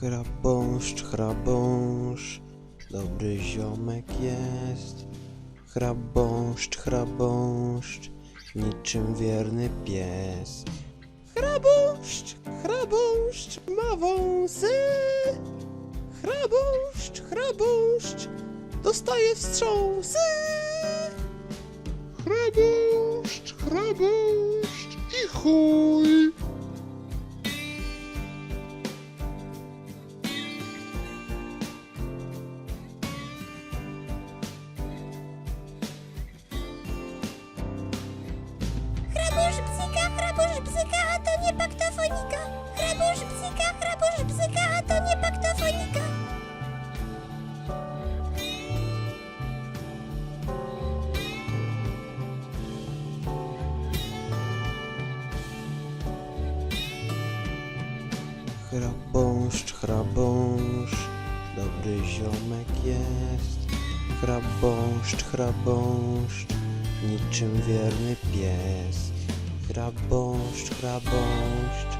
Chrabąszcz, chrabąszcz, dobry ziomek jest. Chrabąszcz, chrabąszcz, niczym wierny pies. Chrabąszcz, chrabąszcz, ma wąsy. Chrabąszcz, chrabąszcz, dostaje wstrząsy. Chrabąszcz, chrabąszcz i chuj. Bzyka, hrabusz bzyka, a to nie paktofonika. Hrabusz bzyka, hrabusz bzyka, a to nie paktofonika. Chrabąszcz, chrabąszcz, dobry ziomek jest. Chrabąszcz, chrabąszcz, niczym wierny pies. Chrabąszcz, chrabąszcz,